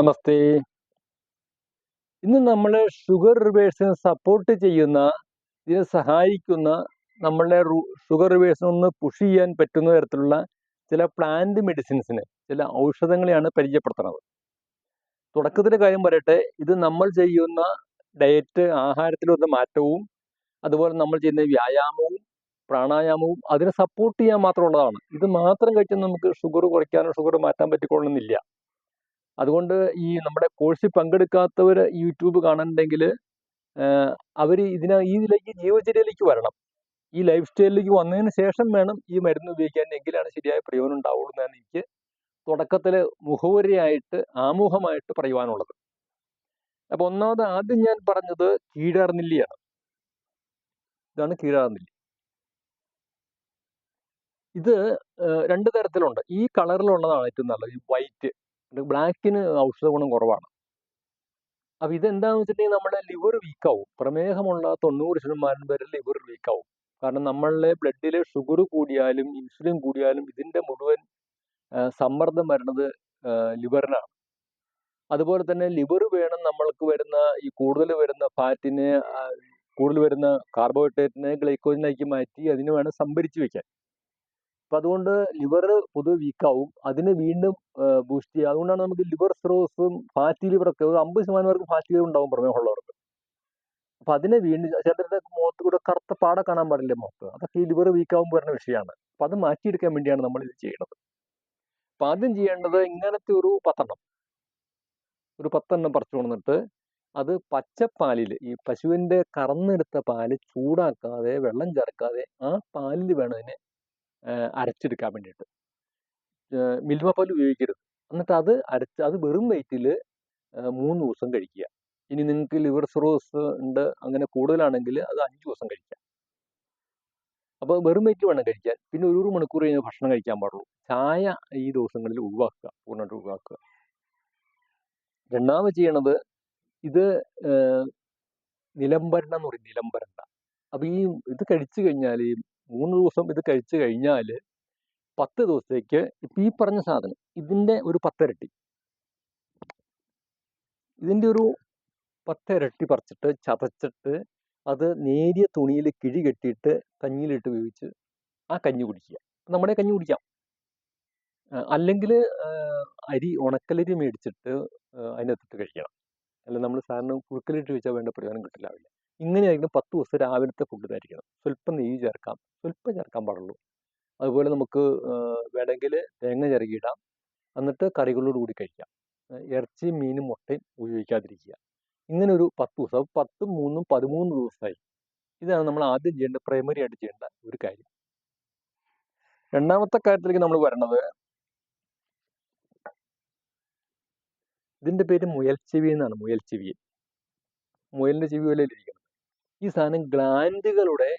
നമസ്തേ. ഇന്ന് നമ്മൾ sugar റിവേഴ്സിനെ support ചെയ്യുന്ന ഇതിനെ സഹായിക്കുന്ന നമ്മളുടെ ഷുഗർ റിവേഴ്സിനൊന്ന് പുഷ് ചെയ്യാൻ പറ്റുന്ന തരത്തിലുള്ള ചില പ്ലാന്റ് മെഡിസിൻസിന് ചില ഔഷധങ്ങളെയാണ് പരിചയപ്പെടുത്തുന്നത്. തുടക്കത്തിലെ കാര്യം പറയട്ടെ ഇത് നമ്മൾ ചെയ്യുന്ന ഡയറ്റ് ആഹാരത്തിലൊന്ന് മാറ്റവും അതുപോലെ നമ്മൾ ചെയ്യുന്ന വ്യായാമവും പ്രാണായാമവും അതിനെ സപ്പോർട്ട് ചെയ്യാൻ മാത്രമുള്ളതാണ്. ഇത് മാത്രം കഴിച്ചാൽ നമുക്ക് ഷുഗർ കുറയ്ക്കാനോ ഷുഗർ മാറ്റാൻ പറ്റിക്കൊള്ളുന്നില്ല. അതുകൊണ്ട് ഈ നമ്മുടെ കോഴ്സിൽ പങ്കെടുക്കാത്തവർ യൂട്യൂബ് കാണുന്നുണ്ടെങ്കിൽ അവർ ഇതിന ഈ ഇതിലേക്ക് ജീവചര്യയിലേക്ക് വരണം. ഈ ലൈഫ് സ്റ്റൈലിലേക്ക് വന്നതിന് ശേഷം വേണം ഈ മരുന്ന് ഉപയോഗിക്കാൻ എങ്കിലാണ് ശരിയായ പ്രയോജനം ഉണ്ടാവുള്ളൂ എന്നാണ് എനിക്ക് തുടക്കത്തിൽ മുഖവരിയായിട്ട് ആമുഖമായിട്ട് പറയുവാനുള്ളത്. അപ്പോൾ ഒന്നാമത് ആദ്യം ഞാൻ പറഞ്ഞത് കീഴാർന്നില്ലിയാണ് ഇതാണ് കീഴാർന്നില്ലി ഇത് രണ്ട് തരത്തിലുണ്ട്. ഈ കളറിലുള്ളതാണ് ഏറ്റവും നല്ലത് ഈ വൈറ്റ് ബ്ലാക്കിന് ഔഷധ ഗുണം കുറവാണ്. അപ്പൊ ഇതെന്താണെന്ന് വെച്ചിട്ടുണ്ടെങ്കിൽ നമ്മുടെ ലിവർ വീക്കാവും പ്രമേഹമുള്ള തൊണ്ണൂറ് ശതമാനം പേരിൽ ലിവർ വീക്കാവും കാരണം നമ്മളുടെ ബ്ലഡിലെ ഷുഗർ കൂടിയാലും ഇൻസുലിൻ കൂടിയാലും ഇതിന്റെ മുഴുവൻ സമ്മർദ്ദം വരുന്നത് ലിവറിനാണ്. അതുപോലെ തന്നെ ലിവർ വേണം നമ്മൾക്ക് വരുന്ന ഈ കൂടുതൽ വരുന്ന ഫാറ്റിനെ കൂടുതൽ വരുന്ന കാർബോഹൈഡ്രേറ്റിനെ ഗ്ലൈക്കോജനാക്കി മാറ്റി അതിനെ വേണം സംഭരിച്ചു വെക്കാൻ. അപ്പം അതുകൊണ്ട് ലിവർ പൊതുവെ വീക്കാവും. അതിന് വീണ്ടും ബൂസ്റ്റ് ചെയ്യുക അതുകൊണ്ടാണ് നമുക്ക് ലിവർ സിറോസും ഫാറ്റി ലിവറൊക്കെ ഒരു അമ്പത് ശതമാനം പേർക്ക് ഫാറ്റി ലിവർ ഉണ്ടാവും പ്രമേഹമുള്ളവർക്ക്. അപ്പം അതിനെ വീണ്ടും ചിലരുടെ മുഖത്ത് കൂടെ കറുത്ത പാട കാണാൻ പാടില്ല മുഖത്ത്? അതൊക്കെ ഈ ലിവർ വീക്കാവുമ്പോൾ വരുന്ന വിഷയമാണ് അപ്പം അത് മാറ്റിയെടുക്കാൻ വേണ്ടിയാണ് നമ്മൾ ഇത് ചെയ്യുന്നത് അപ്പം ആദ്യം ചെയ്യേണ്ടത് ഇങ്ങനത്തെ ഒരു പത്തെണ്ണം. ഒരു പത്തെണ്ണം പറിച്ചു കൊണ്ടിട്ട് അത് പച്ചപ്പാലിൽ ഈ പശുവിന്റെ കറന്നെടുത്ത പാൽ ചൂടാക്കാതെ വെള്ളം ചേർക്കാതെ ആ പാലിൽ വേണം അതിനെ അരച്ചെടുക്കാൻ വേണ്ടിയിട്ട്. മിൽമ പാൽ ഉപയോഗിക്കരുത്. എന്നിട്ട് അത് അരച്ച് അത് വെറും വെയിറ്റിൽ മൂന്ന് ദിവസം കഴിക്കുക. ഇനി നിങ്ങൾക്ക് ലിവർ സിറോസ് ഉണ്ട് അങ്ങനെ കൂടുതലാണെങ്കിൽ അത് അഞ്ച് ദിവസം കഴിക്കാം അപ്പോൾ വെറും വെയിറ്റ് വേണം കഴിക്കാൻ. പിന്നെ ഒരു ഒരു മണിക്കൂർ കഴിഞ്ഞ് ഭക്ഷണം കഴിക്കാൻ പാടുള്ളൂ. ചായ ഈ ദിവസങ്ങളിൽ ഒഴിവാക്കുക പൂർണമായിട്ട് ഒഴിവാക്കുക. രണ്ടാമത് ചെയ്യണത് ഇത് നിലംബരണ എന്ന് പറയും നിലംബരണ്ട അപ്പോൾ ഈ ഇത് കഴിച്ചു കഴിഞ്ഞാൽ മൂന്ന് ദിവസം ഇത് കഴിച്ചു കഴിഞ്ഞാൽ പത്ത് ദിവസത്തേക്ക് ഇപ്പം ഈ പറഞ്ഞ സാധനം ഇതിന്റെ ഒരു പത്തിരട്ടി. ഇതിന്റെ ഒരു പത്തിരട്ടി പറിച്ചിട്ട് ചതച്ചിട്ട് അത് നേരിയ തുണിയിൽ കിഴി കെട്ടിയിട്ട് കഞ്ഞിയിലിട്ട് ഉപയോഗിച്ച് ആ കഞ്ഞി കുടിക്കുക. നമ്മുടെ കഞ്ഞി കുടിക്കാം. അല്ലെങ്കിൽ അരി ഉണക്കലരി മേടിച്ചിട്ട് അതിനകത്തിട്ട് കഴിക്കണം. അല്ല നമ്മൾ സാറിന് കുറുക്കലിട്ട് വെച്ചാൽ വേണ്ട പ്രയോജനം കിട്ടില്ലാവില്ല ഇങ്ങനെയായിരിക്കും പത്ത് ദിവസം രാവിലത്തെ ഫുഡ് കഴിക്കണം സ്വല്പം നെയ്യ് ചേർക്കാം സ്വല്പം ചേർക്കാൻ പാടുള്ളൂ. അതുപോലെ നമുക്ക് വേണമെങ്കിൽ തേങ്ങ ചിരകിയിടാം. എന്നിട്ട് കറികളോട് കൂടി കഴിക്കാം. ഇറച്ചി മീനും മുട്ടയും ഉപയോഗിക്കാതിരിക്കുക. ഇങ്ങനെ ഒരു പത്ത് ദിവസം. പത്തും മൂന്നും പതിമൂന്ന് ദിവസമായി. ഇതാണ് നമ്മൾ ആദ്യം ചെയ്യേണ്ട പ്രൈമറി ആയിട്ട് ചെയ്യേണ്ട ഒരു കാര്യം. രണ്ടാമത്തെ കാര്യത്തിലേക്ക് നമ്മൾ വരണത് ഇതിന്റെ പേര് മുയൽ ചെവി എന്നാണ്. മുയൽ ചെവി. മുയലിന്റെ ചെവി പോലെ ഈ സാധനം ഗ്ലാൻഡുകളുടെ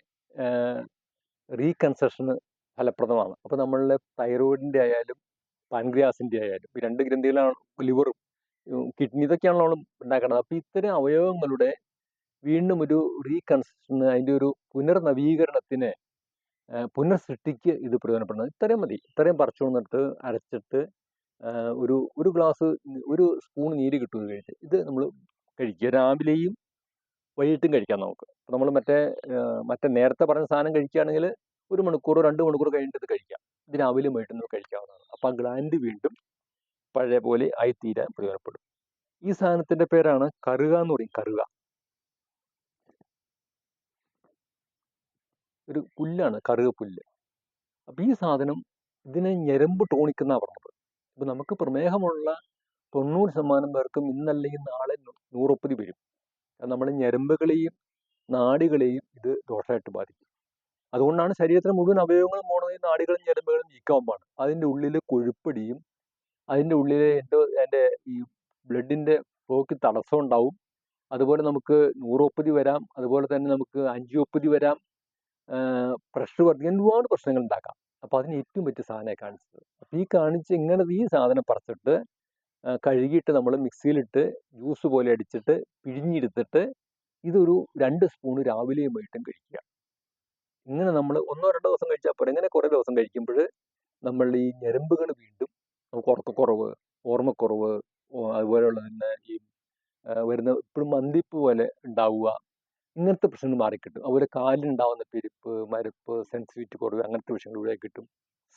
റീകൺസ്ട്രക്ഷന് ഫലപ്രദമാണ്. അപ്പോൾ നമ്മളുടെ തൈറോയിഡിന്റെ ആയാലും പാൻഗ്രിയാസിന്റെ ആയാലും ഈ രണ്ട് ഗ്രന്ഥികളാണ് ലിവറും കിഡ്നി ഇതൊക്കെയാണല്ലോ നമ്മൾ ഉണ്ടാക്കുന്നത് അപ്പോൾ ഇത്തരം അവയവങ്ങളുടെ വീണ്ടും ഒരു റീകൺസ്ട്രക്ഷന് അതിന്റെ ഒരു പുനർനവീകരണത്തിന് പുനഃസൃഷ്ടിക്ക് ഇത് പ്രയോജനപ്പെടുന്നത്. ഇത്രയും മതി. ഇത്രയും പറിച്ചു കൊണ്ടിട്ട് അരച്ചിട്ട് ഒരു ഒരു ഗ്ലാസ് ഒരു സ്പൂൺ നീര് കിട്ടുമെന്ന് കഴിച്ച് ഇത് നമ്മൾ കഴിക്കുക. രാവിലെയും വൈകിട്ടും കഴിക്കാം നമുക്ക്. നമ്മൾ മറ്റേ മറ്റേ നേരത്തെ പറഞ്ഞ സാധനം കഴിക്കുകയാണെങ്കിൽ ഒരു മണിക്കൂർ രണ്ട് മണിക്കൂർ കഴിഞ്ഞിട്ട് കഴിക്കാം. ഇത് രാവിലെയും വൈകിട്ടും കഴിക്കാവുന്നതാണ്. അപ്പം ആ ഗ്ലാൻഡ് വീണ്ടും പഴയ പോലെ ആയി ആയിത്തീരാൻ പ്രയോജനപ്പെടും. ഈ സാധനത്തിന്റെ പേരാണ് കറുക എന്ന് പറയും. കറുക. ഒരു പുല്ലാണ് കറുക പുല്ല്. അപ്പം ഈ സാധനം ഇതിനെ ഞരമ്പ് ടോണിക്കുന്ന പറഞ്ഞത്. ഇപ്പം നമുക്ക് പ്രമേഹമുള്ള തൊണ്ണൂറ് ശതമാനം പേർക്കും ഇന്നല്ലെങ്കിൽ നാളെ നൂറുപ്പതി വരും. നമ്മുടെ ഞരമ്പുകളെയും നാടികളെയും ഇത് ദോഷമായിട്ട് ബാധിക്കും. അതുകൊണ്ടാണ് ശരീരത്തിലെ മുഴുവൻ അവയവങ്ങളും പോണത് നാടികളും ഞരമ്പുകളും നീക്കാവുമ്പോൾ അതിന്റെ ഉള്ളിൽ കൊഴുപ്പടിയും അതിന്റെ ഉള്ളിലെ എന്റെ എന്റെ ഈ ബ്ലഡിന്റെ ഫ്ലോക്ക് തടസ്സം ഉണ്ടാവും. അതുപോലെ നമുക്ക് നൂറോപ്പതി വരാം. അതുപോലെ തന്നെ നമുക്ക് അഞ്ചിയോപ്പതി വരാം. പ്രഷർ വർദ്ധിക്കാൻ ഒരുപാട് പ്രശ്നങ്ങൾ ഉണ്ടാക്കാം. അപ്പോൾ അതിന് ഏറ്റവും പറ്റിയ സാധനമായി കാണിച്ചത്. അപ്പോൾ ഈ കാണിച്ച് ഇങ്ങനെ ഈ സാധനം പറിച്ചിട്ട് കഴുകിയിട്ട് നമ്മൾ മിക്സിയിലിട്ട് ജ്യൂസ് പോലെ അടിച്ചിട്ട് പിഴിഞ്ഞെടുത്തിട്ട് ഇതൊരു രണ്ട് സ്പൂൺ രാവിലെയും വൈകിട്ടും കഴിക്കുക. ഇങ്ങനെ നമ്മൾ ഒന്നോ രണ്ടോ ദിവസം കഴിച്ചാൽ പോരെ. ഇങ്ങനെ കുറേ ദിവസം കഴിക്കുമ്പോൾ നമ്മളുടെ ഈ ഞരമ്പുകൾ വീണ്ടും നമുക്ക് ഉറക്കക്കുറവ് ഓർമ്മക്കുറവ് അതുപോലെയുള്ള തന്നെ ഈ വരുന്ന ഇപ്പോഴും മന്തിപ്പ് പോലെ ഉണ്ടാവുക ഇങ്ങനത്തെ പ്രശ്നങ്ങൾ മാറിക്കിട്ടും. അതുപോലെ കാലിനുണ്ടാവുന്ന പെരുപ്പ് മരപ്പ് സെൻസിറ്റിവിറ്റി കുറവ് അങ്ങനത്തെ വിഷയങ്ങൾ ഇവിടെ കിട്ടും.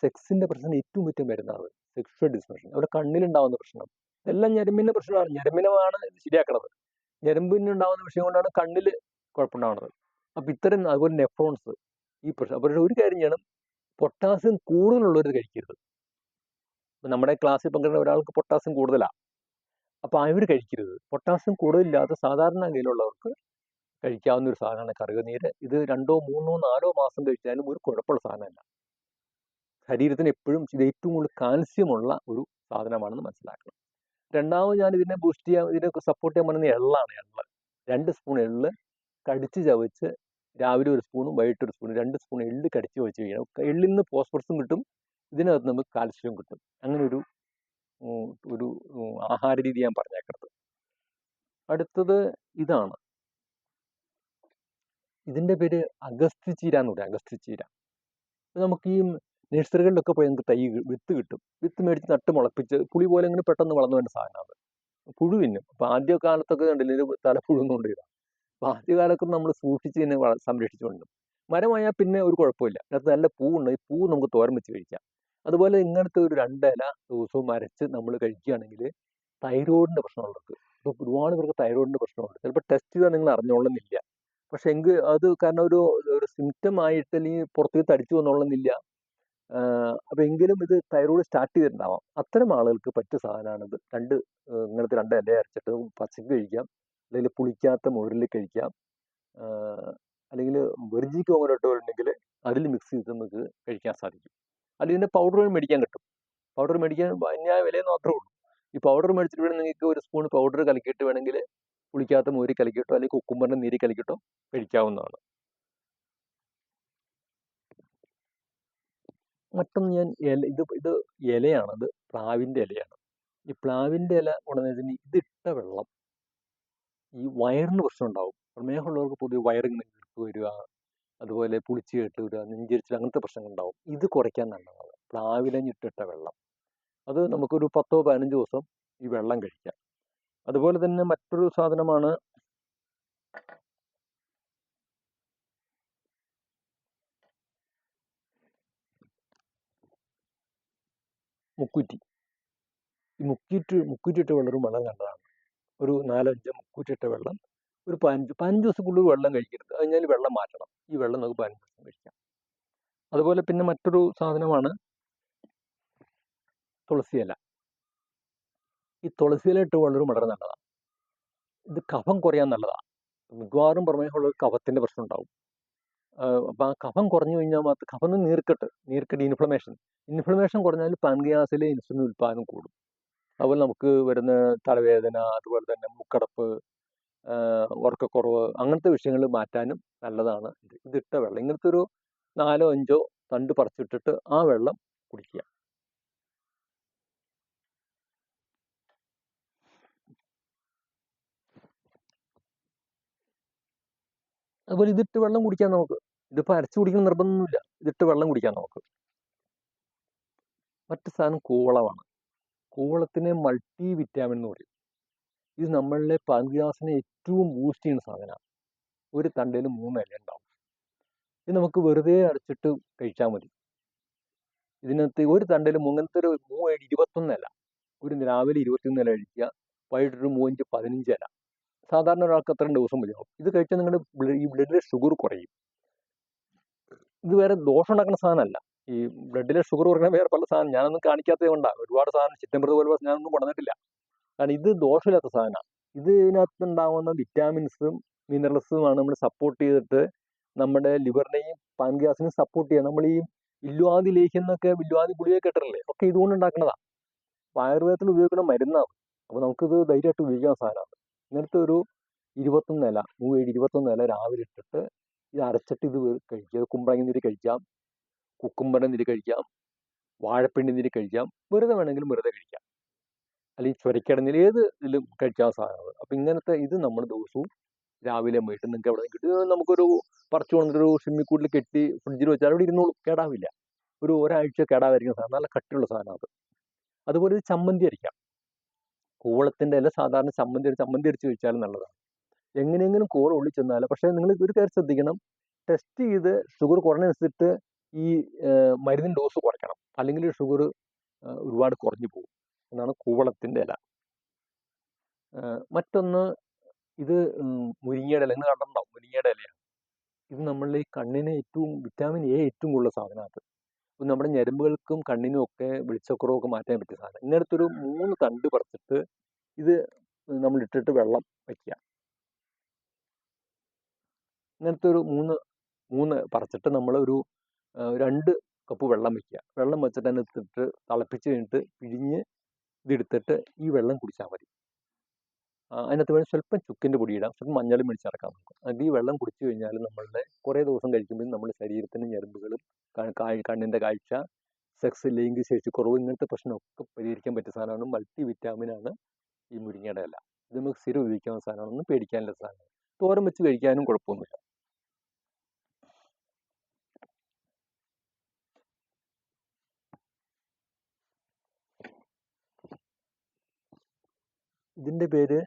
സെക്സിന്റെ പ്രശ്നം ഏറ്റവും ഏറ്റവും വരുന്നത് സെക്ഷൽ ഡിസ്ഫങ്ഷൻ അവിടെ കണ്ണിലുണ്ടാവുന്ന പ്രശ്നം. എല്ലാം ഞരമ്പിന്റെ പ്രശ്നമാണ്. ഞരമ്പിനമാണ് ഇത് ശരിയാക്കണത്. ഞരമ്പിനുണ്ടാവുന്ന വിഷയം കൊണ്ടാണ് കണ്ണിൽ കുഴപ്പമുണ്ടാവുന്നത്. അപ്പം ഇത്തരം അതുപോലെ നെഫ്രോൺസ് ഈ പ്രശ്നം. അപ്പോൾ ഒരു കാര്യം ചെയ്യണം. പൊട്ടാസ്യം കൂടുതലുള്ളവർ കഴിക്കരുത്. നമ്മുടെ ക്ലാസ്സിൽ പങ്കെടുക്കുന്ന ഒരാൾക്ക് പൊട്ടാസ്യം കൂടുതലാണ് അപ്പോൾ അവർ കഴിക്കരുത്. പൊട്ടാസ്യം കൂടുതലില്ലാത്ത സാധാരണ കയ്യിലുള്ളവർക്ക് കഴിക്കാവുന്ന ഒരു സാധനമാണ് കറുകനീര്. ഇത് രണ്ടോ മൂന്നോ നാലോ മാസം കഴിച്ചാലും ഒരു കുഴപ്പമുള്ള സാധനമല്ല. ശരീരത്തിന് എപ്പോഴും ഇത് ഏറ്റവും കൂടുതൽ കാൽസ്യമുള്ള ഒരു സാധനമാണെന്ന് മനസ്സിലാക്കണം. രണ്ടാമത് ഞാൻ ഇതിനെ ബൂസ്റ്റ് ചെയ്യാൻ ഇതിനെ സപ്പോർട്ട് ചെയ്യാൻ പറയുന്നത് എള്ളാണ്. എള്ള്. രണ്ട് സ്പൂൺ എള്ള് കടിച്ച് ചവച്ച് രാവിലെ ഒരു സ്പൂണും വൈകിട്ട് ഒരു സ്പൂണും രണ്ട് സ്പൂൺ എള്ള് കടിച്ച് വെച്ച് കഴിയണം എള്ളിൽ നിന്ന് ഫോസ്ഫറസും കിട്ടും. ഇതിനകത്ത് നമുക്ക് കാൽസ്യവും കിട്ടും. അങ്ങനെ ഒരു ഒരു ആഹാര രീതി ഞാൻ പറഞ്ഞേക്കരുത് അടുത്തത് ഇതാണ്. ഇതിന്റെ പേര് അഗസ്ത്യചീര എന്ന് പറയും. അഗസ്ത്യ ചീര. നമുക്ക് ഈ നഴ്സറികളിലൊക്കെ പോയി നമുക്ക് തൈ വിത്ത് കിട്ടും. വിത്ത് മേടിച്ച് നട്ട് മുളപ്പിച്ച് പുളി പോലെ ഇങ്ങനെ പെട്ടെന്ന് വളർന്നു വേണ്ട സാധനമാണ് പുഴു തിന്നും. ആദ്യ കാലത്തൊക്കെ കണ്ടില്ല ഒരു തല പുഴുന്നുകൊണ്ട് ഇതാ അപ്പൊ കാലത്തൊക്കെ നമ്മൾ സൂക്ഷിച്ച് തന്നെ വള- സംരക്ഷിച്ചുകൊണ്ട് മരമായാൽ പിന്നെ ഒരു കുഴപ്പമില്ല. അതിനകത്ത് നല്ല ഉണ്ട് ഈ പൂ നമുക്ക് തോരൻ വെച്ച് കഴിക്കാം. അതുപോലെ ഇങ്ങനത്തെ ഒരു രണ്ടില ദിവസവും മരച്ച് നമ്മൾ കഴിക്കുകയാണെങ്കിൽ തൈറോയിഡിന്റെ പ്രശ്നമുള്ളവർക്ക് ഇപ്പൊ ഒരുപാട് പേർക്ക് തൈറോയിഡിന്റെ പ്രശ്നമുണ്ട്. ചിലപ്പോൾ ടെസ്റ്റ് ചെയ്താൽ നിങ്ങൾ അറിഞ്ഞോളുന്നില്ല. പക്ഷെ എങ്കിൽ അത് കാരണം ഒരു ഒരു സിംറ്റം ആയിട്ട് അല്ലെങ്കിൽ പുറത്തേക്ക് തടിച്ചു വന്നോളുന്നില്ല. ആഹ് അപ്പൊ എങ്കിലും ഇത് തൈറോയ്ഡ് സ്റ്റാർട്ട് ചെയ്തിട്ടുണ്ടാവാം. അത്തരം ആളുകൾക്ക് പറ്റിയ സാധനമാണിത് രണ്ട് ഇങ്ങനത്തെ രണ്ട് ഇല അരച്ചിട്ട് പച്ചക്ക് കഴിക്കാം. അല്ലെങ്കിൽ പുളിക്കാത്ത മോരിൽ കഴിക്കാം. അല്ലെങ്കിൽ വെർജി കോങ്ങോട്ട് ഉണ്ടെങ്കിൽ അതിൽ മിക്സ് ചെയ്ത് നമുക്ക് കഴിക്കാൻ സാധിക്കും. അല്ലെങ്കിൽ ഇതിന്റെ പൗഡർ മേടിക്കാൻ കിട്ടും. പൗഡർ മേടിക്കാൻ അന്യായ വിലയെന്ന് മാത്രമേ ഉള്ളൂ. ഈ പൗഡർ മേടിച്ചിട്ട് വേണമെങ്കിൽ നിങ്ങൾക്ക് ഒരു സ്പൂൺ പൗഡർ കലക്കിയിട്ട് വേണമെങ്കിൽ പുളിക്കാത്ത മോര് കലക്കിയിട്ടോ അല്ലെങ്കിൽ കുക്കുമ്പറിന്റെ നീര് കലക്കിയിട്ടോ കഴിക്കാവുന്നതാണ്. മറ്റൊന്ന് ഞാൻ ഇല ഇത് ഇത് ഇലയാണ് അത് പ്ലാവിന്റെ ഇലയാണ് ഈ പ്ലാവിന്റെ ഇല ഉടനെ ഇതിട്ട വെള്ളം ഈ വയറിന് പ്രശ്നം ഉണ്ടാവും. പ്രമേഹമുള്ളവർക്ക് പൊതുവെ വയറിങ്ങനെ വീർപ്പ് വരിക അതുപോലെ പുളിച്ച് കേട്ട് വരിക നെഞ്ചരിച്ചിൽ അങ്ങനത്തെ പ്രശ്നങ്ങൾ ഉണ്ടാവും. ഇത് കുറയ്ക്കാൻ നല്ലതാണ്. പ്ലാവിലഞ്ഞിട്ടിട്ട വെള്ളം. അത് നമുക്കൊരു പത്തോ പതിനഞ്ചോ ദിവസം ഈ വെള്ളം കഴിക്കാം. അതുപോലെ തന്നെ മറ്റൊരു സാധനമാണ് മുക്കുറ്റി. ഈ മുക്കിയിട്ട് മുക്കുറ്റിട്ട വെള്ളം ഒരു വളരെ കണ്ടതാണ്. ഒരു നാലഞ്ച് മുക്കുറ്റിട്ട വെള്ളം ഒരു പതിനഞ്ച് പതിനഞ്ച് ദിവസത്തിനുള്ളിൽ വെള്ളം കഴിക്കരുത്. അത് വെള്ളം മാറ്റണം. ഈ വെള്ളം നമുക്ക് പതിനഞ്ച് ദിവസം കഴിക്കാം. അതുപോലെ പിന്നെ മറ്റൊരു സാധനമാണ് തുളസി ഇല. ഈ തുളസി ഇല ഇട്ട് വെള്ളം വളരെ നല്ലതാണ് ഇത് കഫം കുറയാൻ നല്ലതാണ് മിക്കവാറും പ്രമേഹമുള്ള കഫത്തിന്റെ പ്രശ്നം ഉണ്ടാവും. അപ്പം ആ കഫം കുറഞ്ഞു കഴിഞ്ഞാൽ മാത്രം കഫം എന്ന് നീർക്കെട്ട് നീർക്കെട്ട് ഇൻഫ്ലമേഷൻ ഇൻഫ്ലമേഷൻ കുറഞ്ഞാൽ പാൻക്രിയാസിലെ ഇൻസുലിൻ ഉൽപ്പാദനം കൂടും. അതുപോലെ നമുക്ക് വരുന്ന തലവേദന അതുപോലെ തന്നെ മുക്കടപ്പ് ഉറക്കക്കുറവ് അങ്ങനത്തെ വിഷയങ്ങൾ മാറ്റാനും നല്ലതാണ്. ഇത് ഇതിട്ട വെള്ളം ഇങ്ങനത്തെ ഒരു നാലോ അഞ്ചോ തണ്ട് പറിച്ചിട്ടിട്ട് ആ വെള്ളം കുടിക്കുക. അതുപോലെ ഇതിട്ട് വെള്ളം കുടിക്കാം നമുക്ക്. ഇതിപ്പോൾ അരച്ച് കുടിക്കുന്ന നിർബന്ധമൊന്നുമില്ല. ഇതിട്ട് വെള്ളം കുടിക്കാം നമുക്ക്. മറ്റു സാധനം കൂവളമാണ്. കൂവളത്തിന് മൾട്ടി വിറ്റാമിൻ എന്ന് പറയും. ഇത് നമ്മളിലെ പാൻഗ്യാസിനെ ഏറ്റവും ബൂസ്റ്റ് ചെയ്യുന്ന സാധനമാണ്. ഒരു തണ്ടയിൽ മൂന്ന് ഇല ഉണ്ടാവും. ഇത് നമുക്ക് വെറുതെ അരച്ചിട്ട് കഴിച്ചാൽ മതി. ഇതിനകത്ത് ഒരു തണ്ടയിൽ മുങ്ങനത്തെ ഒരു മൂന്ന് ഇരുപത്തൊന്ന് ഒരു രാവിലെ ഇരുപത്തിയൊന്ന് കഴിക്കുക. വൈകിട്ടൊരു മൂവഞ്ച് പതിനഞ്ച് സാധാരണ ഒരാൾക്ക് അത്രയും ദിവസം മതിയാവും ഇത് കഴിച്ചാൽ നിങ്ങളുടെ ഈ ബ്ലഡിലെ ഷുഗർ കുറയും. ഇത് വേറെ ദോഷം ഉണ്ടാക്കുന്ന സാധനമല്ല. ഈ ബ്ലഡിലെ ഷുഗർ കുറയ്ക്കുന്ന വേറെ പല സാധനം ഞാനൊന്നും കാണിക്കാത്തത് കൊണ്ടാണ് ഒരുപാട് സാധനം ചിറ്റമ്പത് പോലെ ഞാനൊന്നും കൊണ്ടുവന്നിട്ടില്ല. കാരണം ഇത് ദോഷമില്ലാത്ത സാധനമാണ് ഇത് ഇതിനകത്ത് ഉണ്ടാകുന്ന വിറ്റാമിൻസും മിനറൽസുമാണ് നമ്മൾ സപ്പോർട്ട് ചെയ്തിട്ട് നമ്മുടെ ലിവറിനെയും പാൻഗ്യാസിനെയും സപ്പോർട്ട് ചെയ്യുക നമ്മൾ ഈ വില്വാദി ലേഹ്യെന്നൊക്കെ വില്വാദി ഗുളിക കേട്ടിട്ടില്ലേ ഒക്കെ ഇതുകൊണ്ട് ഉണ്ടാക്കുന്നതാണ് ആയുർവേദത്തിൽ ഉപയോഗിക്കുന്ന മരുന്നാണ്. അപ്പോൾ നമുക്കിത് ധൈര്യമായിട്ട് ഉപയോഗിക്കാൻ സാധനമാണ് ഇങ്ങനത്തെ ഒരു ഇരുപത്തൊന്ന് ഇല മൂവേഴ് ഇരുപത്തൊന്ന് ഇല രാവിലെ ഇട്ടിട്ട് ഇത് അരച്ചിട്ട് ഇത് കഴിക്കുക. കുമ്പളങ്ങ നീര് കഴിക്കാം കുക്കുമ്പറിന്റെ നീര് കഴിക്കാം വാഴപ്പിണ്ടി നീര് കഴിക്കാം. വെറുതെ വേണമെങ്കിലും വെറുതെ കഴിക്കാം. അല്ലെങ്കിൽ ചുരക്കട നീര് ഏത് ഇതിലും കഴിക്കാൻ സാധനമാണ്? അപ്പം ഇങ്ങനത്തെ ഇത് നമ്മൾ ദിവസവും രാവിലെ വൈകിട്ട് നിങ്ങൾക്ക് എവിടെ കിട്ടും. നമുക്കൊരു പറിച്ചു കൊണ്ടൊരു സ്വിമ്മിക്കൂട്ടിൽ കെട്ടി ഫ്രിഡ്ജിൽ വെച്ചാൽ അവിടെ ഇരുന്നോളും. കേടാവില്ല. ഒരു ഒരാഴ്ച കേടാവായിരിക്കുന്ന സാധനം. നല്ല കട്ടിയുള്ള സാധനം അത്. അതുപോലെ ഇത് ചമ്മന്തി അരിക്കാം കൂവളത്തിന്റെ ഇല സാധാരണ ചമ്മന്തി ചമ്മന്തി അടിച്ച് കഴിച്ചാലും നല്ലതാണ് എങ്ങനെയെങ്കിലും കൂവള ഉള്ളിൽ ചെന്നാലും പക്ഷേ നിങ്ങൾ ഒരു കാര്യം ശ്രദ്ധിക്കണം. ടെസ്റ്റ് ചെയ്ത് ഷുഗർ കുറഞ്ഞനുസരിച്ചിട്ട് ഈ മരുന്നിന്റെ ഡോസ് കുറയ്ക്കണം. അല്ലെങ്കിൽ ഷുഗർ ഒരുപാട് കുറഞ്ഞു പോകും. എന്നാണ് കൂവളത്തിന്റെ ഇല. മറ്റൊന്ന് ഇത് മുരിങ്ങയുടെ ഇല. നിങ്ങൾ കണ്ടിട്ടുണ്ടാവും മുരിങ്ങയുടെ ഇലയാണ്. ഇത് നമ്മളുടെ ഈ കണ്ണിന് ഏറ്റവും വിറ്റാമിൻ എ ഏറ്റവും കൂടുതൽ സാധനമാണ് നമ്മുടെ ഞരമ്പുകൾക്കും കണ്ണിനും ഒക്കെ വെളിച്ചക്കുറവൊക്കെ മാറ്റാൻ പറ്റിയ സാധനം. ഇങ്ങനത്തൊരു മൂന്ന് തണ്ട് പറിച്ചിട്ട് ഇത് നമ്മൾ ഇട്ടിട്ട് വെള്ളം വയ്ക്കുക. ഇങ്ങനത്തെ ഒരു മൂന്ന് മൂന്ന് പറിച്ചിട്ട് നമ്മൾ ഒരു രണ്ട് കപ്പ് വെള്ളം വയ്ക്കുക. വെള്ളം വെച്ചിട്ട് അതിനകത്തിട്ട് തിളപ്പിച്ച് കഴിഞ്ഞിട്ട് പിഴിഞ്ഞ് ഇതെടുത്തിട്ട് ഈ വെള്ളം കുടിച്ചാൽ മതി. അതിനകത്ത് വേണം സ്വല്പം ചുക്കിന്റെ പൊടി ഇടാം. സ്വല്പം മഞ്ഞളും മേടിച്ചിറക്കാം നമുക്ക്. അത് ഈ വെള്ളം കുടിച്ചു കഴിഞ്ഞാൽ നമ്മളുടെ കുറേ ദിവസം കഴിക്കുമ്പോൾ നമ്മുടെ ശരീരത്തിന്റെ ഞരമ്പുകളും കണ്ണിന്റെ കാഴ്ച സെക്സ് ലൈംഗിക ശേഷി കുറവ് ഇങ്ങനത്തെ പ്രശ്നമൊക്കെ പരിഹരിക്കാൻ പറ്റിയ സാധനമാണ് മൾട്ടി വിറ്റാമിനാണ് ഈ മുരിങ്ങയുടെ ഇല ഇത് നമുക്ക് സ്ഥിരം ഉപയോഗിക്കാവുന്ന സാധനമാണ് ഒന്നും പേടിക്കാനുള്ള സാധനമാണ്. തോരൻ വെച്ച് കഴിക്കാനും കുഴപ്പമൊന്നുമില്ല. ഇതിന്റെ പേര്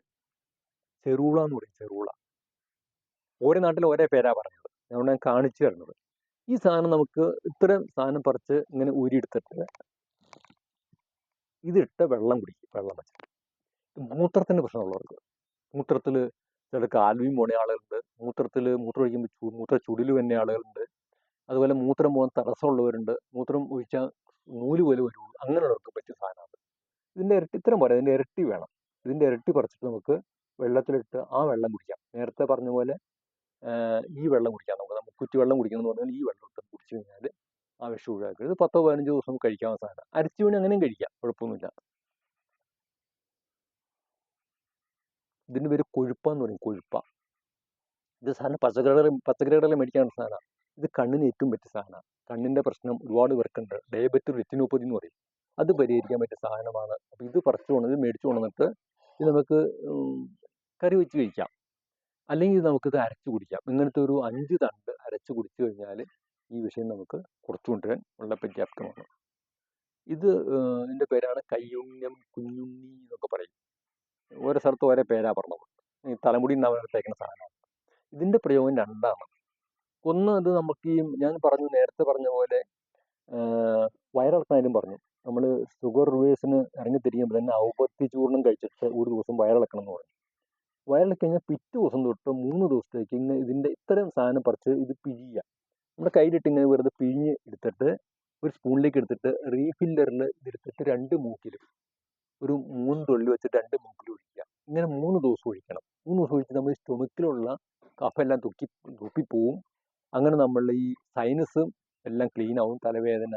ചെറുള എന്ന് പറയും ചെറുള. ഓരോ നാട്ടിൽ ഓരോ പേരാ പറഞ്ഞത് ഞാൻ കാണിച്ചു തരുന്നത്. ഈ സാധനം നമുക്ക് ഇത്തരം സാധനം പറിച്ച് ഇങ്ങനെ ഊരിയെടുത്തിട്ട് ഇതിട്ട് വെള്ളം കുടിക്കും വെള്ളം വെച്ചിട്ട് മൂത്രത്തിന്റെ പ്രശ്നമുള്ളവർക്ക്. മൂത്രത്തിൽ ചിലർക്ക് ആൽവിയും പോണ ആളുകളുണ്ട്. മൂത്രത്തിൽ മൂത്രം ഒഴിക്കുമ്പോൾ ചൂ മൂത്ര ചുടിൽ വന്നെ ആളുകളുണ്ട്. അതുപോലെ മൂത്രം പോകാൻ തടസ്സമുള്ളവരുണ്ട്. മൂത്രം ഒഴിച്ചാൽ നൂൽ പോലെ വരുള്ളൂ അങ്ങനെയുള്ളവർക്ക് പറ്റിയ സാധനമാണ്. ഇതിന്റെ ഇരട്ടി ഇത്തരം പോലെ ഇതിന്റെ ഇരട്ടി വേണം. ഇതിന്റെ ഇരട്ടി പറിച്ചിട്ട് നമുക്ക് വെള്ളത്തിലിട്ട് ആ വെള്ളം കുടിക്കാം. നേരത്തെ പറഞ്ഞ പോലെ ഈ വെള്ളം കുടിക്കാൻ നമുക്ക് നമുക്ക് കുറ്റിവെള്ളം കുടിക്കണം എന്ന് പറഞ്ഞാൽ ഈ വെള്ളം ഇട്ട് കുടിച്ചു കഴിഞ്ഞാൽ ആ വിഷം ഒഴിവാക്കരുത് പത്തോ പതിനഞ്ചോ ദിവസം കഴിക്കാൻ സാധനം അരച്ചു വീണ് അങ്ങനെയും കഴിക്കാം. കുഴപ്പമൊന്നുമില്ല. ഇതിന്റെ പേര് കൊഴുപ്പാന്ന് പറയും. കൊഴുപ്പ. ഇത് സാധനം പച്ചക്കറികൾ പച്ചക്കറികളെ മേടിക്കാനുള്ള സാധനമാണ്. ഇത് കണ്ണിന് ഏറ്റവും പറ്റിയ സാധനമാണ്. കണ്ണിന്റെ പ്രശ്നം ഒരുപാട് പേർക്കുണ്ട്. ഡയബറ്റിക് റെറ്റിനോപ്പതി എന്ന് പറയും. അത് പരിഹരിക്കാൻ പറ്റിയ സാധനമാണ്. അപ്പോൾ ഇത് പറിച്ചു ഇത് മേടിച്ചു കൊണ്ടുവന്നിട്ട് ഇത് നമുക്ക് കറി വെച്ച് കഴിക്കാം. അല്ലെങ്കിൽ നമുക്കിത് അരച്ചു കുടിക്കാം. ഇങ്ങനത്തെ ഒരു അഞ്ച് തണ്ട് അരച്ചു കുടിച്ചു കഴിഞ്ഞാൽ ഈ വിഷയം നമുക്ക് കുറച്ചു കൊണ്ടുവരാൻ ഉള്ള പര്യാപ്തമാണ്. ഇത് ഇതിന്റെ പേരാണ് കയ്യുണ്യം കുഞ്ഞുണ്ണി എന്നൊക്കെ പറയും. ഓരോ സ്ഥലത്ത് ഓരോ പേരാ പറഞ്ഞത്. ഈ തലമുടി ഉണ്ടാവാൻ സാധനമാണ്. ഇതിന്റെ പ്രയോഗം രണ്ടാണ്. ഒന്ന് അത് നമുക്ക് ഈ ഞാൻ പറഞ്ഞു നേരത്തെ പറഞ്ഞ പോലെ വയറിളക്കാനും പറഞ്ഞു. നമ്മൾ ഷുഗർ റിവേഴ്സിന് ഇറങ്ങിത്തിരിക്കുമ്പോൾ തന്നെ ഔപത്തി ചൂർണം കഴിച്ചിട്ട് ഒരു ദിവസം വയറിളക്കണം എന്ന് പറഞ്ഞു. വയറിളക്കി കഴിഞ്ഞാൽ പിറ്റേ ദിവസം തൊട്ട് മൂന്ന് ദിവസത്തേക്ക് ഇങ്ങനെ ഇതിന്റെ ഇത്തരം സാധനം പറിച്ച് ഇത് പിഴിയുക. നമ്മുടെ കയ്യിലിട്ട് ഇങ്ങനെ വെറുതെ പിഴിഞ്ഞ് എടുത്തിട്ട് ഒരു സ്പൂണിലേക്ക് എടുത്തിട്ട് റീഫില്ലറിൽ ഇതെടുത്തിട്ട് രണ്ട് മൂക്കിലും ഒരു മൂന്ന് തുള്ളി വെച്ചിട്ട് രണ്ട് മൂക്കിൽ ഒഴിക്കുക. ഇങ്ങനെ മൂന്ന് ദിവസം ഒഴിക്കണം. മൂന്ന് ദിവസം ഒഴിച്ച് നമ്മൾ സ്റ്റൊമക്കിലുള്ള കഫെല്ലാം തുക്കി തുപ്പിപ്പോവും അങ്ങനെ നമ്മൾ ഈ സൈനസും എല്ലാം ക്ലീൻ ആവും. തലവേദന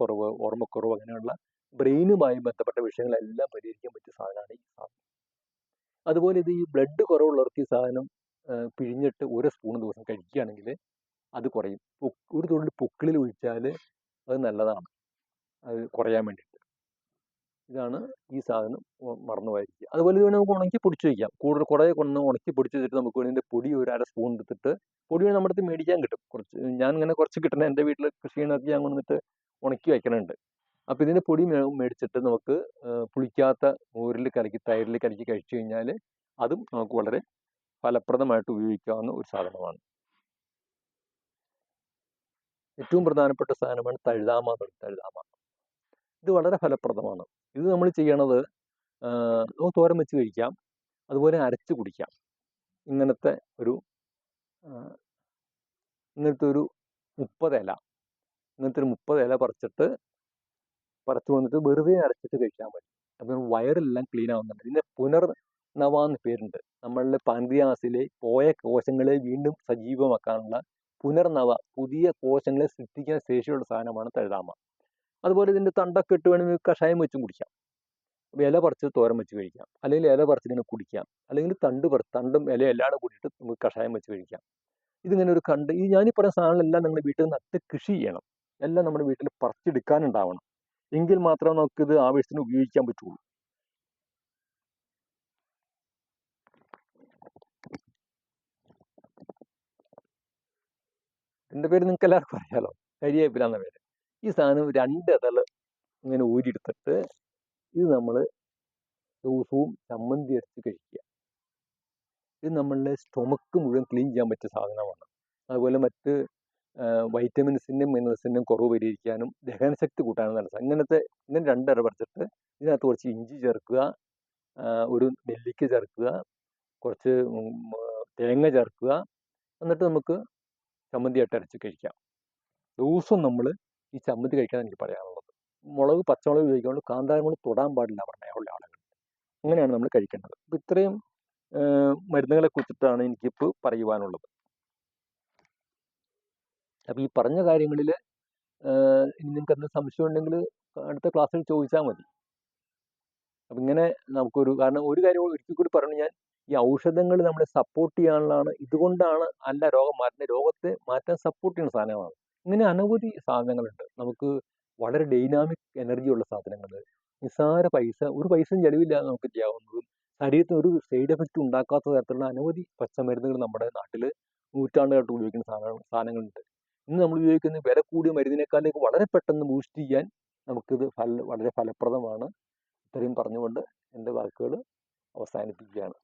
കുറവ് ഓർമ്മക്കുറവ് അങ്ങനെയുള്ള ബ്രെയിനുമായി ബന്ധപ്പെട്ട വിഷയങ്ങളെല്ലാം പരിഹരിക്കാൻ പറ്റിയ സാധനമാണ് ഈ അതുപോലെ ഇത് ഈ ബ്ലഡ് കുറവുള്ളവർക്ക് ഈ സാധനം പിഴിഞ്ഞിട്ട് ഒരു സ്പൂൺ ദിവസം കഴിക്കുകയാണെങ്കിൽ അത് കുറയും. ഒരു തുള്ളി പൊക്കിളിൽ ഒഴിച്ചാൽ അത് നല്ലതാണ്. അത് കുറയാൻ വേണ്ടിയിട്ട്. ഇതാണ് ഈ സാധനം മറന്നു പോയിരിക്കുക. അതുപോലെ ഇത് നമുക്ക് ഉണക്കി പൊടിച്ച് വയ്ക്കാം. കൂടുതൽ കുറേ കൊണ്ട് ഉണക്കി പൊടിച്ച് വെച്ചിട്ട് നമുക്ക് ഇതിന്റെ പൊടി ഒരു അര സ്പൂൺ എടുത്തിട്ട് പൊടി നമ്മുടെ അടുത്ത് മേടിക്കാൻ കിട്ടും. കുറച്ച് ഞാൻ ഇങ്ങനെ കുറച്ച് കിട്ടണ എന്റെ വീട്ടിൽ കൃഷി ചെയ്യണമൊക്കെ ഞാൻ കൊണ്ടുവന്നിട്ട് ഉണക്കി വയ്ക്കണുണ്ട്. അപ്പോൾ ഇതിന്റെ പൊടി മേടിച്ചിട്ട് നമുക്ക് പുളിക്കാത്ത മോരിൽ കലക്കി തൈരിൽ കലക്കി കഴിച്ചു കഴിഞ്ഞാൽ അതും നമുക്ക് വളരെ ഫലപ്രദമായിട്ട് ഉപയോഗിക്കാവുന്ന ഒരു സാധനമാണ്. ഏറ്റവും പ്രധാനപ്പെട്ട സാധനമാണ് തഴുതാമ തഴുതാമ. ഇത് വളരെ ഫലപ്രദമാണ്. ഇത് നമ്മൾ ചെയ്യണത് നമുക്ക് തോരൻ വെച്ച് കഴിക്കാം അതുപോലെ അരച്ച് കുടിക്കാം. ഇങ്ങനത്തെ ഒരു ഇങ്ങനത്തെ ഒരു മുപ്പത് ഇല ഇങ്ങനത്തെ ഒരു മുപ്പത് ഇല പറിച്ചിട്ട് പറിച്ചു വന്നിട്ട് വെറുതെ അരച്ചിട്ട് കഴിക്കാൻ പറ്റും. അപ്പം വയറെല്ലാം ക്ലീൻ ആവുന്നുണ്ട്. പിന്നെ പുനർനവ എന്ന് പേരുണ്ട്. നമ്മളുടെ പാൻക്രിയാസിലെ പോയ കോശങ്ങളെ വീണ്ടും സജീവമാക്കാനുള്ള പുനർനവ പുതിയ കോശങ്ങളെ സൃഷ്ടിക്കാൻ ശേഷിയുള്ള സാധനമാണ് തഴുതാമ. അതുപോലെ ഇതിന്റെ തണ്ടൊക്കെ ഇട്ട് വേണമെങ്കിൽ കഷായം വെച്ചും കുടിക്കാം. ഇല പറിച്ച് തോരൻ വെച്ച് കഴിക്കാം. അല്ലെങ്കിൽ ഇല പറിച്ചിങ്ങനെ കുടിക്കാം. അല്ലെങ്കിൽ തണ്ട് പറ തണ്ടും ഇല എല്ലാം കൂടിയിട്ട് നമുക്ക് കഷായം വെച്ച് കഴിക്കാം. ഇതിങ്ങനെ ഒരു കണ്ട് ഈ ഞാനീ പറയുന്ന സാധനങ്ങളെല്ലാം നിങ്ങളുടെ വീട്ടിൽ നട്ട് കൃഷി ചെയ്യണം. എല്ലാം നമ്മുടെ വീട്ടിൽ പറിച്ചെടുക്കാനുണ്ടാവണം. എങ്കിൽ മാത്രമേ നമുക്കിത് ആവശ്യത്തിന് ഉപയോഗിക്കാൻ പറ്റുള്ളൂ. എന്റെ പേര് നിങ്ങൾക്ക് എല്ലാവർക്കും അറിയാലോ. കരിയേപ്പില എന്ന പേര്. ഈ സാധനം രണ്ട് ഇതൾ ഇങ്ങനെ ഊരിയെടുത്തിട്ട് ഇത് നമ്മൾ ദിവസവും ചമ്മന്തി അരച്ച് കഴിക്കുക. ഇത് നമ്മളുടെ സ്റ്റൊമക്ക് മുഴുവൻ ക്ലീൻ ചെയ്യാൻ പറ്റിയ സാധനമാണ്. അതുപോലെ മറ്റ് വൈറ്റമിൻസിന്റെയും മിനറൽസിന്റെയും കുറവ് പരിഹരിക്കാനും ദഹനശക്തി കൂട്ടാനും നല്ല അങ്ങനത്തെ ഇങ്ങനെ രണ്ടര പറിച്ചിട്ട് ഇതിനകത്ത് കുറച്ച് ഇഞ്ചി ചേർക്കുക ഒരു നെല്ലിക്ക ചേർക്കുക കുറച്ച് തേങ്ങ ചേർക്കുക എന്നിട്ട് നമുക്ക് ചമ്മന്തിയായിട്ട് അരച്ച് കഴിക്കാം. ദിവസവും നമ്മൾ ഈ ചമ്മന്തി കഴിക്കാൻ എനിക്ക് പറയാനുള്ളത്. മുളക് പച്ചമുളക് ഉപയോഗിക്കാണ്ട് കൊണ്ട് തൊടാൻ പാടില്ല പറഞ്ഞുള്ള ആളുകൾ. അങ്ങനെയാണ് നമ്മൾ കഴിക്കേണ്ടത്. അപ്പം ഇത്രയും മരുന്നുകളെ കുറിച്ചിട്ടാണ് എനിക്കിപ്പോൾ പറയുവാനുള്ളത്. അപ്പം ഈ പറഞ്ഞ കാര്യങ്ങളിൽ ഇനി നിങ്ങൾക്ക് എന്തെങ്കിലും സംശയം ഉണ്ടെങ്കിൽ അടുത്ത ക്ലാസ്സിൽ ചോദിച്ചാൽ മതി. അപ്പം ഇങ്ങനെ നമുക്കൊരു കാരണം ഒരു കാര്യം ഒരിക്കൽ കൂടി പറഞ്ഞു ഞാൻ ഈ ഔഷധങ്ങൾ നമ്മളെ സപ്പോർട്ട് ചെയ്യാനുള്ളതാണ്. ഇതുകൊണ്ടാണ് അല്ല രോഗം മാറ്റുന്ന രോഗത്തെ മാറ്റാൻ സപ്പോർട്ട് ചെയ്യുന്ന സാധനമാണ് ഇങ്ങനെ അനവധി സാധനങ്ങളുണ്ട്. നമുക്ക് വളരെ ഡൈനാമിക് എനർജി ഉള്ള സാധനങ്ങൾ നിസ്സാര പൈസ ഒരു പൈസയും ചെലവില്ലാതെ നമുക്ക് ചെയ്യാവുന്നതും ശരീരത്തിന് ഒരു സൈഡ് എഫക്റ്റ് ഉണ്ടാക്കാത്ത തരത്തിലുള്ള അനവധി പച്ചമരുന്നുകൾ നമ്മുടെ നാട്ടിൽ നൂറ്റാണ്ടുകളായിട്ട് ഉപയോഗിക്കുന്ന സാധനങ്ങൾ സാധനങ്ങളുണ്ട്. ഇന്ന് നമ്മൾ ഉപയോഗിക്കുന്ന വില കൂടിയ മരുന്നിനേക്കാളേക്ക് വളരെ പെട്ടെന്ന് ബൂസ്റ്റ് ചെയ്യാൻ നമുക്കിത് ഫല വളരെ ഫലപ്രദമാണ്. ഇത്രയും പറഞ്ഞുകൊണ്ട് എന്റെ വാക്കുകൾ അവസാനിപ്പിക്കുകയാണ്.